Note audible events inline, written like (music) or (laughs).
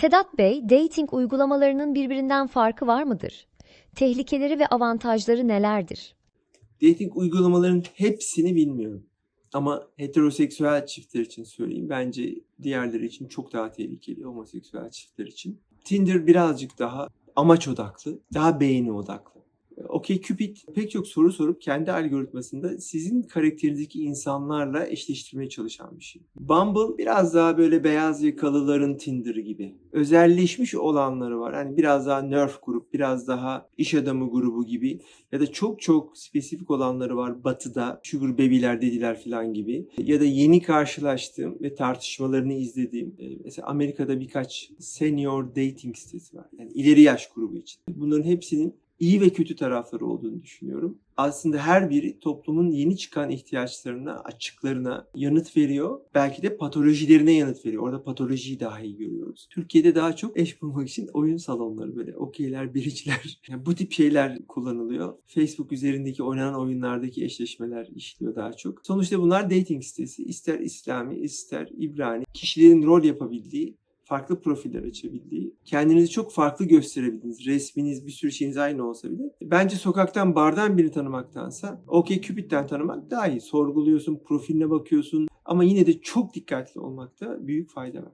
Sedat Bey, dating uygulamalarının birbirinden farkı var mıdır? Tehlikeleri ve avantajları nelerdir? Dating uygulamaların hepsini bilmiyorum. Ama heteroseksüel çiftler için söyleyeyim. Bence diğerleri için çok daha tehlikeli homoseksüel çiftler için. Tinder birazcık daha amaç odaklı, daha beğeni odaklı. OkCupid pek çok soru sorup kendi algoritmasında sizin karakterinizdeki insanlarla eşleştirmeye çalışan bir şey. Bumble biraz daha böyle beyaz yakalıların Tinder'ı gibi. Özelleşmiş olanları var. Hani biraz daha nerf grup, biraz daha iş adamı grubu gibi ya da çok çok spesifik olanları var batıda sugar baby'ler dediler falan gibi ya da yeni karşılaştığım ve tartışmalarını izlediğim e, mesela Amerika'da birkaç senior dating sitesi var yani ileri yaş grubu için bunların hepsinin iyi ve kötü tarafları olduğunu düşünüyorum. Aslında her biri toplumun yeni çıkan ihtiyaçlarına, açıklarına yanıt veriyor. Belki de patolojilerine yanıt veriyor. Orada patolojiyi daha iyi görüyoruz. Türkiye'de daha çok eş bulmak için oyun salonları böyle okeyler, biriciler. (laughs) Yani bu tip şeyler kullanılıyor. Facebook üzerindeki oynanan oyunlardaki eşleşmeler işliyor daha çok. Sonuçta bunlar dating sitesi. İster İslami, ister İbrani. Kişilerin rol yapabildiği farklı profiller açabildiği, kendinizi çok farklı gösterebildiğiniz, resminiz, bir sürü şeyiniz aynı olsa bile bence sokaktan, bardan birini tanımaktansa OkCupid'den tanımak daha iyi. Sorguluyorsun, profiline bakıyorsun ama yine de çok dikkatli olmakta büyük fayda var.